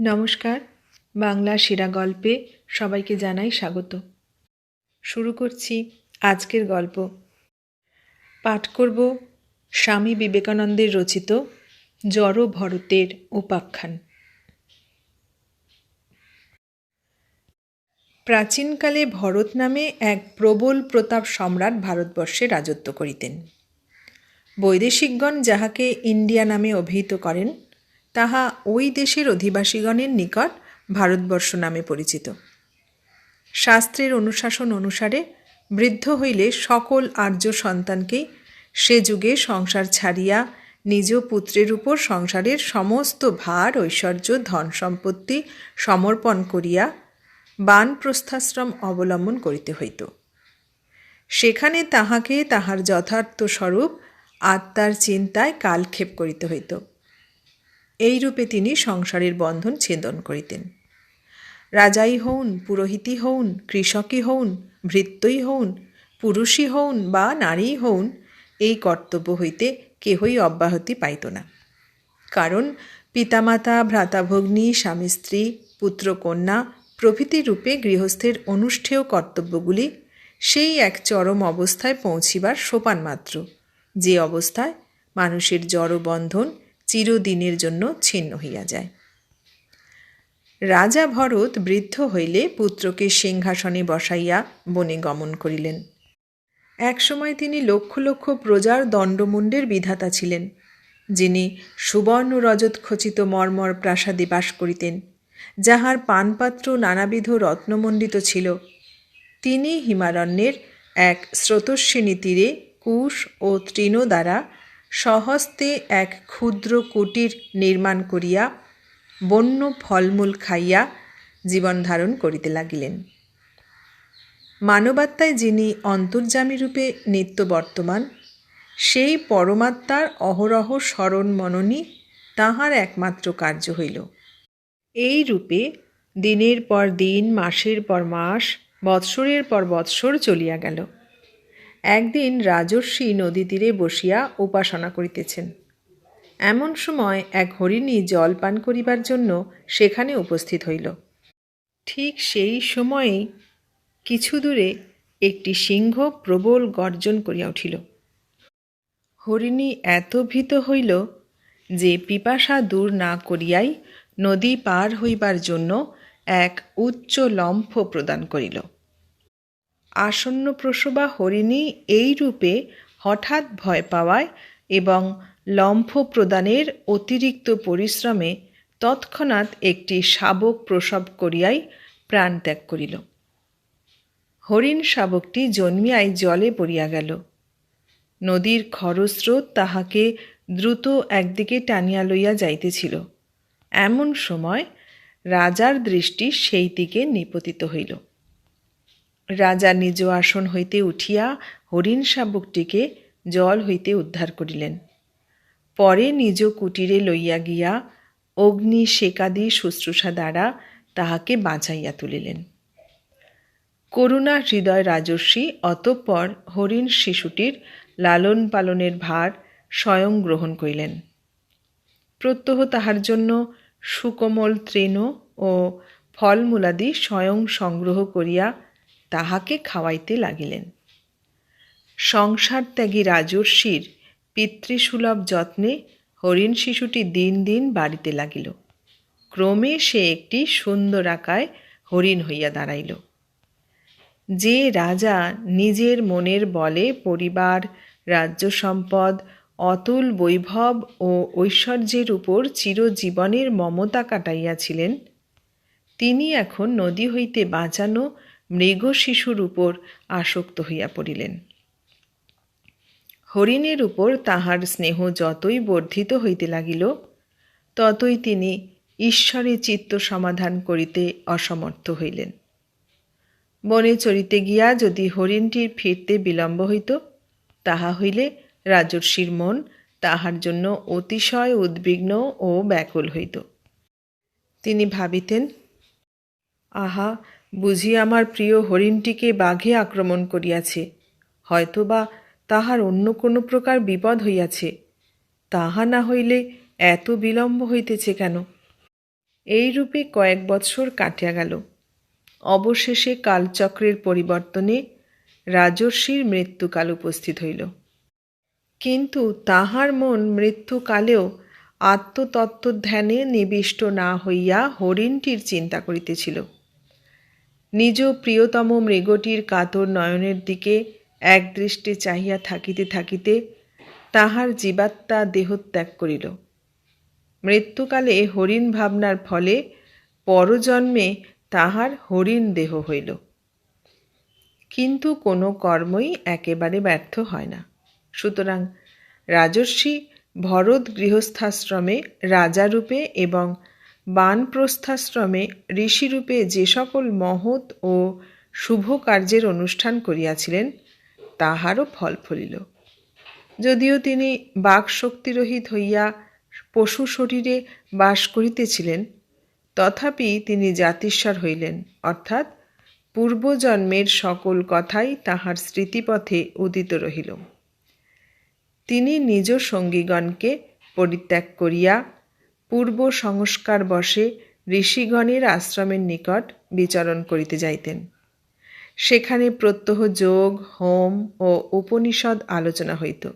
নমস্কার। বাংলা সেরা গল্পে সবাইকে জানাই স্বাগত। শুরু করছি আজকের গল্প। পাঠ করব স্বামী বিবেকানন্দের রচিত জড় ভরতের উপাখ্যান। প্রাচীনকালে ভরত নামে এক প্রবল প্রতাপ সম্রাট ভারতবর্ষে রাজত্ব করিতেন। বৈদেশিকগণ যাহাকে ইন্ডিয়া নামে অভিহিত করেন তাহা ওই দেশের অধিবাসীগণের নিকট ভারতবর্ষ নামে পরিচিত। শাস্ত্রের অনুশাসন অনুসারে বৃদ্ধ হইলে সকল আর্য সন্তানকেই সে যুগে সংসার ছাড়িয়া নিজ পুত্রের উপর সংসারের সমস্ত ভার, ঐশ্বর্য, ধন সম্পত্তি সমর্পণ করিয়া বানপ্রস্থাশ্রম অবলম্বন করিতে হইত। সেখানে তাহাকে তাহার যথার্থ স্বরূপ আত্মার চিন্তায় কালক্ষেপ করিতে হইত। এইরূপে তিনি সংসারের বন্ধন ছেদন করিতেন। রাজাই হউন, পুরোহিতই হউন, কৃষকই হউন, ভৃত্যই হউন, পুরুষই হউন বা নারীই হউন, এই কর্তব্য হইতে কেহই অব্যাহতি পাইত না। কারণ পিতামাতা, ভ্রাতাভগ্নী স্বামী স্ত্রী পুত্রকন্যা প্রভৃতি রূপে গৃহস্থের অনুষ্ঠেয় কর্তব্যগুলি সেই এক চরম অবস্থায় পৌঁছিবার সোপান মাত্র যে অবস্থায় মানুষের জড়বন্ধন চিরদিনের জন্য ছিন্ন হইয়া যায়। রাজা ভরত বৃদ্ধ হইলে পুত্রকে সিংহাসনে বসাইয়া বনে গমন করিলেন। একসময় তিনি লক্ষ লক্ষ প্রজার দণ্ডমুণ্ডের বিধাতা ছিলেন, যিনি সুবর্ণ রজত খচিত মর্মর প্রাসাদে বাস করিতেন, যাহার পানপাত্র নানাবিধ রত্নমণ্ডিত ছিল। তিনি হিমারণ্যের এক স্রোতস্বিনী তীরে কুশ ও তৃণ দ্বারা স্বহস্তে এক ক্ষুদ্র কুটির নির্মাণ করিয়া বন্য ফলমূল খাইয়া জীবন ধারণ করিতে লাগিলেন। মানবাত্মায় যিনি অন্তর্যামীরূপে নিত্য বর্তমান, সেই পরমাত্মার অহরহ স্মরণ মননই তাহার একমাত্র কার্য হইল। এই রূপে দিনের পর দিন, মাসের পর মাস, বৎসরের পর বৎসর চলিয়া গেল। একদিন রাজর্ষি নদী তীরে বসিয়া উপাসনা করিতেছেন। এমন সময় এক হরিণী জল পান করিবার জন্য সেখানে উপস্থিত হইল। ঠিক সেই সময়েই কিছু দূরে একটি সিংহ প্রবল গর্জন করিয়া উঠিল। হরিণী এত ভীত হইল যে পিপাসা দূর না করিয়াই নদী পার হইবার জন্য এক উচ্চ লম্ফ প্রদান করিল। আসন্ন প্রসবা হরিণী এই রূপে হঠাৎ ভয় পাওয়ায় এবং লম্ফ প্রদানের অতিরিক্ত পরিশ্রমে তৎক্ষণাৎ একটি শাবক প্রসব করিয়াই প্রাণ ত্যাগ করিল। হরিণ শাবকটি জন্মিয়ায় জলে পড়িয়া গেল। নদীর খরস্রোত তাহাকে দ্রুত একদিকে টানিয়া লইয়া যাইতেছিল। এমন সময় রাজার দৃষ্টি সেই দিকে নিপতিত হইল। রাজা নিজ আসন হইতে উঠিয়া হরিণ শাবকটিকে জল হইতে উদ্ধার করিলেন। পরে নিজ কুটিরে লইয়া গিয়া অগ্নি শেকাদি শুশ্রূষা দ্বারা তাহাকে বাঁচাইয়া তুলিলেন। করুণা হৃদয় রাজস্বী অতঃপর হরিণ শিশুটির লালন পালনের ভার স্বয়ং গ্রহণ করিলেন। প্রত্যহ তাহার জন্য সুকোমল তৃণ ও ফলমূলাদি স্বয়ং সংগ্রহ করিয়া তাহাকে খাওয়াইতে লাগিলেন। সংসার ত্যাগী রাজর্ষির পিতৃসুলভ যত্নে হরিণ শিশুটি দিন দিন বাড়িতে লাগিল। ক্রমে সে একটি সুন্দর আকায় হরিণ হইয়া দাঁড়াইল। যে রাজা নিজের মনের বলে পরিবার, রাজ্য সম্পদ, অতুল বৈভব ও ঐশ্বর্যের উপর চিরজীবনের মমতা কাটাইয়াছিলেন, তিনি এখন নদী হইতে বাঁচানো মৃগ শিশুর উপর আসক্ত হইয়া পড়িলেন। হরিণের উপর তাহার স্নেহ যতই বর্ধিত হইতে লাগিল, ততই তিনি ঈশ্বরে চিত্ত সমাধান করিতে অসমর্থ হইলেন। বনে চরিতে গিয়া যদি হরিণটির ফিরতে বিলম্ব হইত, তাহা হইলে রাজর্ষির মন তাহার জন্য অতিশয় উদ্বিগ্ন ও ব্যাকুল হইত। তিনি ভাবিতেন, আহা বুঝি আমার প্রিয় হরিণটিকে বাঘে আক্রমণ করিয়াছে। হয়তোবা তাহার অন্য কোনো প্রকার বিপদ হইয়াছে। তাহা না হইলে এত বিলম্ব হইতেছে কেন? এই রূপে কয়েক বৎসর কাটিয়া গেল। অবশেষে কালচক্রের পরিবর্তনে রাজর্ষির মৃত্যুকাল উপস্থিত হইল। কিন্তু তাহার মন মৃত্যুকালেও আত্মতত্ত্ব ধ্যানে নিবিষ্ট না হইয়া হরিণটির চিন্তা করিতেছিল। নিজ প্রিয়তম মৃগটির কাতর নয়নের দিকে একদৃষ্টে চাহিয়া থাকিতে থাকিতে তাহার জীবাত্মা দেহত্যাগ করিল। মৃত্যুকালে হরিণ ভাবনার ফলে পরজন্মে তাহার হরিণ দেহ হইল। কিন্তু কোনো কর্মই একেবারে ব্যর্থ হয় না। সুতরাং রাজর্ষি ভরত গৃহস্থাশ্রমে রাজারূপে এবং বানপ্রস্থাশ্রমে ঋষিরূপে যে সকল মহৎ ও শুভ কার্যের অনুষ্ঠান করিয়াছিলেন, তাহারও ফল ফলিল। যদিও তিনি বাকশক্তিরহিত হইয়া পশু শরীরে বাস করিতেছিলেন, তথাপি তিনি জাতিস্বর হইলেন, অর্থাৎ পূর্বজন্মের সকল কথাই তাহার স্মৃতিপথে উদিত রহিল। তিনি নিজ সঙ্গীগণকে পরিত্যাগ করিয়া পূর্ব সংস্কার বসে ঋষিগণের আশ্রমের নিকট বিচরণ করিতে যাইতেন। সেখানে প্রত্যহ যোগ, হোম ও উপনিষদ আলোচনা হইত।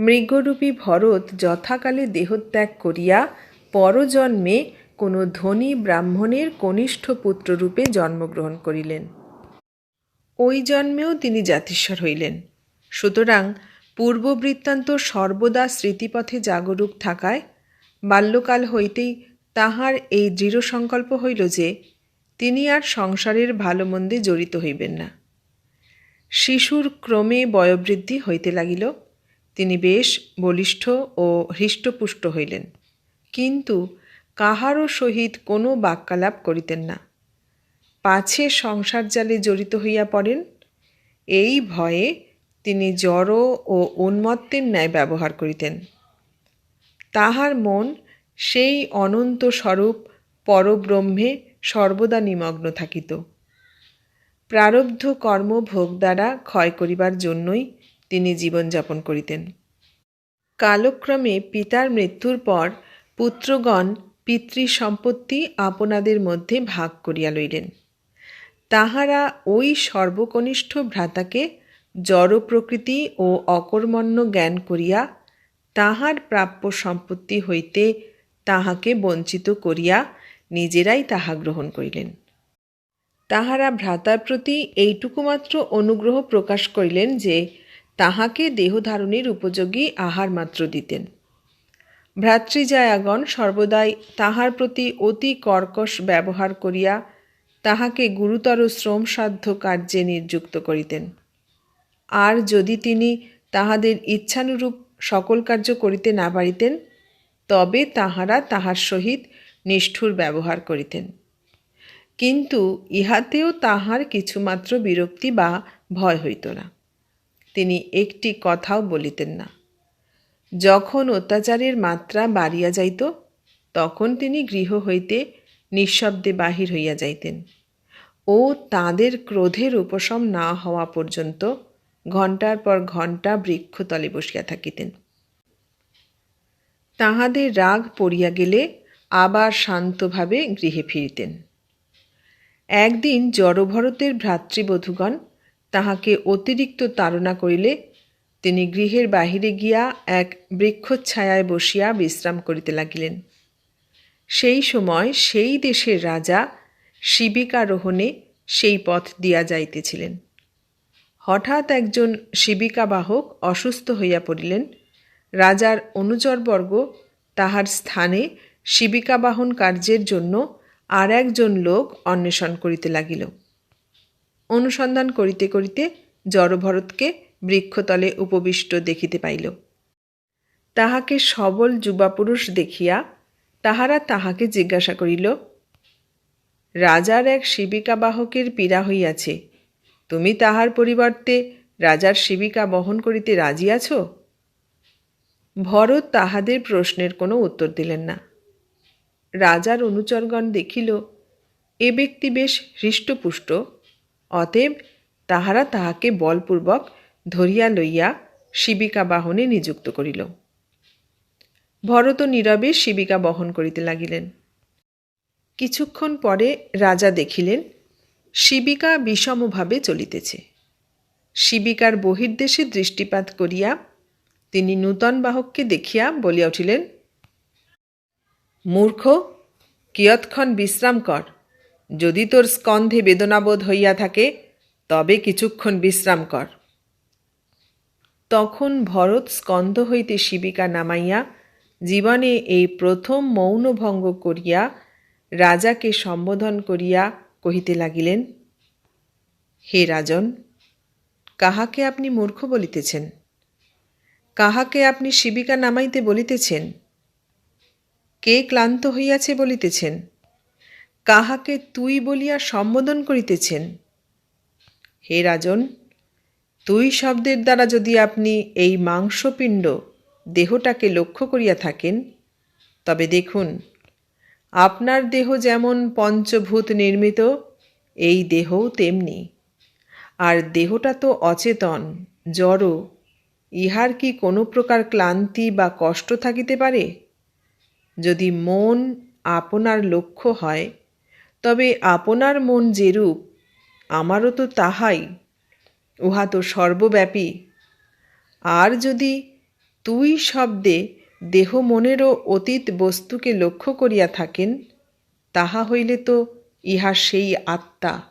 মৃগরূপী ভরত যথাকালে দেহত্যাগ করিয়া পরজন্মে কোনো ধনী ব্রাহ্মণের কনিষ্ঠ পুত্ররূপে জন্মগ্রহণ করিলেন। ওই জন্মেও তিনি জাতিস্বর হইলেন। সুতরাং পূর্ববৃত্তান্ত সর্বদা স্মৃতিপথে জাগরুক থাকায় বাল্যকাল হইতেই তাহার এই দৃঢ় সংকল্প হইল যে, তিনি আর সংসারের ভালো মন্দে জড়িত হইবেন না। শিশুর ক্রমে বয়োবৃদ্ধি হইতে লাগিল। তিনি বেশ বলিষ্ঠ ও হৃষ্টপুষ্ট হইলেন। কিন্তু কাহারও সহিত কোনো বাক্যালাপ করিতেন না। পাছে সংসার জালে জড়িত হইয়া পড়েন। এই ভয়ে তিনি জড় ও উন্মত্তের ন্যায় ব্যবহার করিতেন। তাহার মন সেই অনন্ত স্বরূপ পরব্রহ্মে সর্বদা নিমগ্ন থাকিত। প্রারব্ধ কর্ম ভোগ দ্বারা ক্ষয় করিবার জন্যই তিনি জীবনযাপন করিতেন। কালক্রমে পিতার মৃত্যুর পর পুত্রগণ পিতৃ সম্পত্তি আপনাদের মধ্যে ভাগ করিয়া লইলেন। তাহারা ওই সর্বকনিষ্ঠ ভ্রাতাকে জড় প্রকৃতি ও অকর্মণ্য জ্ঞান করিয়া তাহার প্রাপ্য সম্পত্তি হইতে তাহাকে বঞ্চিত করিয়া নিজেরাই তাহা গ্রহণ করিলেন। তাহারা ভ্রাতার প্রতি এইটুকু মাত্র অনুগ্রহ প্রকাশ করিলেন যে তাহাকে দেহধারণের উপযোগী আহার মাত্র দিতেন। ভ্রাতৃজায়াগণ সর্বদাই তাহার প্রতি অতি কর্কশ ব্যবহার করিয়া তাহাকে গুরুতর শ্রমসাধ্য কার্যে নিযুক্ত করিতেন। আর যদি তিনি তাহাদের ইচ্ছানুরূপ সকল কার্য করিতে না পারিতেন, তবে তাহারা তাহার সহিত নিষ্ঠুর ব্যবহার করিতেন। কিন্তু ইহাতেও তাহার কিছুমাত্র বিরক্তি বা ভয় হইত না। তিনি একটি কথাও বলিতেন না। যখন অত্যাচারের মাত্রা বাড়িয়া যাইত, তখন তিনি গৃহ হইতে নিঃশব্দে বাহির হইয়া যাইতেন। ও তাদের ক্রোধের উপশম না হওয়া পর্যন্ত ঘণ্টার পর ঘণ্টা বৃক্ষতলে বসিয়া থাকিতেন। তাহাদের রাগ পড়িয়া গেলে আবার শান্তভাবে গৃহে ফিরিতেন। একদিন জড়ভরতের ভ্রাতৃবধূগণ তাহাকে অতিরিক্ত তাড়না করিলে তিনি গৃহের বাহিরে গিয়া এক বৃক্ষচ্ছায়ায় বসিয়া বিশ্রাম করিতে লাগিলেন। সেই সময় সেই দেশের রাজা শিবিকারোহণে সেই পথ দিয়া যাইতেছিলেন। হঠাৎ একজন শিবিকাবাহক অসুস্থ হইয়া পড়িলেন রাজার অনুচরবর্গ তাহার স্থানে শিবিকাবাহন কার্যের জন্য আর একজন লোক অন্বেষণ করিতে লাগিল। অনুসন্ধান করিতে করিতে জড়ভরতকে বৃক্ষতলে উপবিষ্ট দেখিতে পাইল। তাহাকে সবল যুবাপুরুষ দেখিয়া তাহারা তাহাকে জিজ্ঞাসা করিল, রাজার এক শিবিকাবাহকের পীড়া হইয়াছে, তুমি তাহার পরিবর্তে রাজার শিবিকা বহন করিতে রাজি আছো? ভরত তাহাদের প্রশ্নের কোনো উত্তর দিলেন না। রাজার অনুচরগণ দেখিল, এ ব্যক্তি বেশ হৃষ্টপুষ্ট, অতএব তাহারা তাহাকে বলপূর্বক ধরিয়া লইয়া শিবিকা বাহনে নিযুক্ত করিল। ভরত নীরবে শিবিকা বহন করিতে লাগিলেন। কিছুক্ষণ পরে রাজা দেখিলেন, শিবিকা বিষমভাবে চলিতেছে। শিবিকার বহির্দেশে দৃষ্টিপাত করিয়া তিনি নূতন বাহককে দেখিয়া বলিয়া উঠিলেন, মূর্খ, কিয়ৎক্ষণ বিশ্রাম কর। যদি তোর স্কন্ধে বেদনাবোধ হইয়া থাকে, তবে কিছুক্ষণ বিশ্রাম কর তখন ভরত স্কন্ধ হইতে শিবিকা নামাইয়া জীবনে এই প্রথম মৌনভঙ্গ করিয়া রাজাকে সম্বোধন করিয়া কহিতে লাগিলেন, হে রাজন, কাহাকে আপনি মূর্খ বলিতেছেন? কাহাকে আপনি শিবিকা নামাইতে বলিতেছেন? কে ক্লান্ত হইয়াছে বলিতেছেন? কাহাকে তুই বলিয়া সম্বোধন করিতেছেন? হে রাজন, তুই শব্দের দ্বারা যদি আপনি এই মাংসপিণ্ড দেহটাকে লক্ষ্য করিয়া থাকেন, তবে দেখুন, আপনার দেহ যেমন পঞ্চভূত নির্মিত, এই দেহও তেমনি। আর দেহটা তো অচেতন, জড় ইহার কি কোনো প্রকার ক্লান্তি বা কষ্ট থাকিতে পারে? যদি মন আপনার লক্ষ্য হয়, তবে আপনার মন যেরূপ, আমারও তো তাহাই, উহা তো সর্বব্যাপী। আর যদি তুই শব্দে দেহ মনেরও অতীত বস্তুকে লক্ষ্য করিয়া থাকেন, তাহা হইলে তো ইহা সেই আত্মা,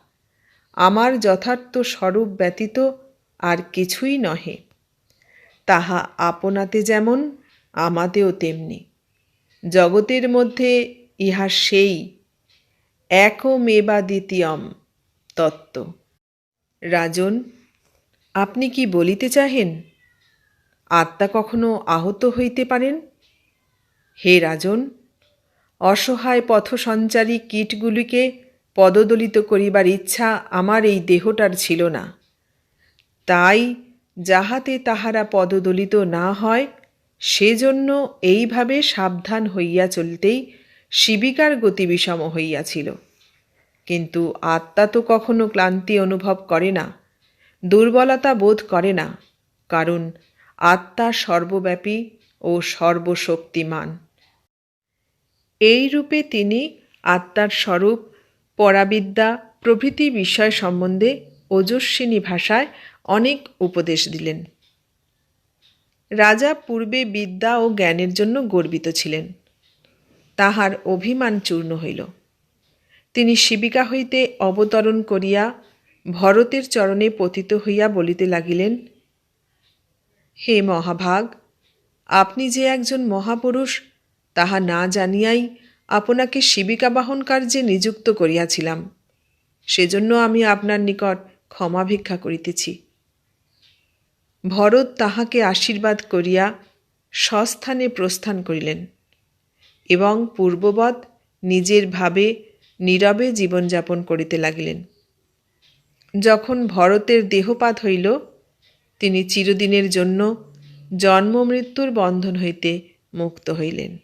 আমার যথার্থ স্বরূপ ব্যতীত আর কিছুই নহে। তাহা আপনাতে যেমন, আমাতেও তেমনি। জগতের মধ্যে ইহা সেই একমেবা দ্বিতীয়ম তত্ত্ব। রাজন, আপনি কি বলিতে চাহেন? আত্মা কখনো আহত হইতে পারেন? হে রাজন, অসহায় পথসঞ্চারী কীটগুলিকে পদদলিত করিবার ইচ্ছা আমার এই দেহটার ছিল না। তাই যাহাতে তাহারা পদদলিত না হয়, সেজন্য এইভাবে সাবধান হইয়া চলতেই শিবিকার গতি বিষম হইয়াছিল। কিন্তু আত্মা তো কখনো ক্লান্তি অনুভব করে না, দুর্বলতা বোধ করে না, কারণ আত্মা সর্বব্যাপী ও সর্বশক্তিমান। এই রূপে তিনি আত্মার স্বরূপ, পরাবিদ্যা, প্রভৃতি বিষয় সম্বন্ধে ওজস্বিনী ভাষায় অনেক উপদেশ দিলেন। রাজা পূর্বে বিদ্যা ও জ্ঞানের জন্য গর্বিত ছিলেন। তাহার অভিমান চূর্ণ হইল। তিনি শিবিকা হইতে অবতরণ করিয়া ভরতের চরণে পতিত হইয়া বলিতে লাগিলেন, হে মহাভাগ, আপনি যে একজন মহাপুরুষ, তাহা না জানিয়াই আপনাকে শিবিকা বাহন কার্যে নিযুক্ত করিয়াছিলাম। সেজন্য আমি আপনার নিকট ক্ষমা ভিক্ষা করিতেছি। ভরত তাহাকে আশীর্বাদ করিয়া স্বস্থানে প্রস্থান করিলেন এবং পূর্ববৎ নিজের ভাবে নীরবে জীবনযাপন করিতে লাগিলেন। যখন ভরতের দেহপাত হইল, তিনি চিরদিনের জন্য জন্মমৃত্যুর বন্ধন হইতে মুক্ত হইলেন।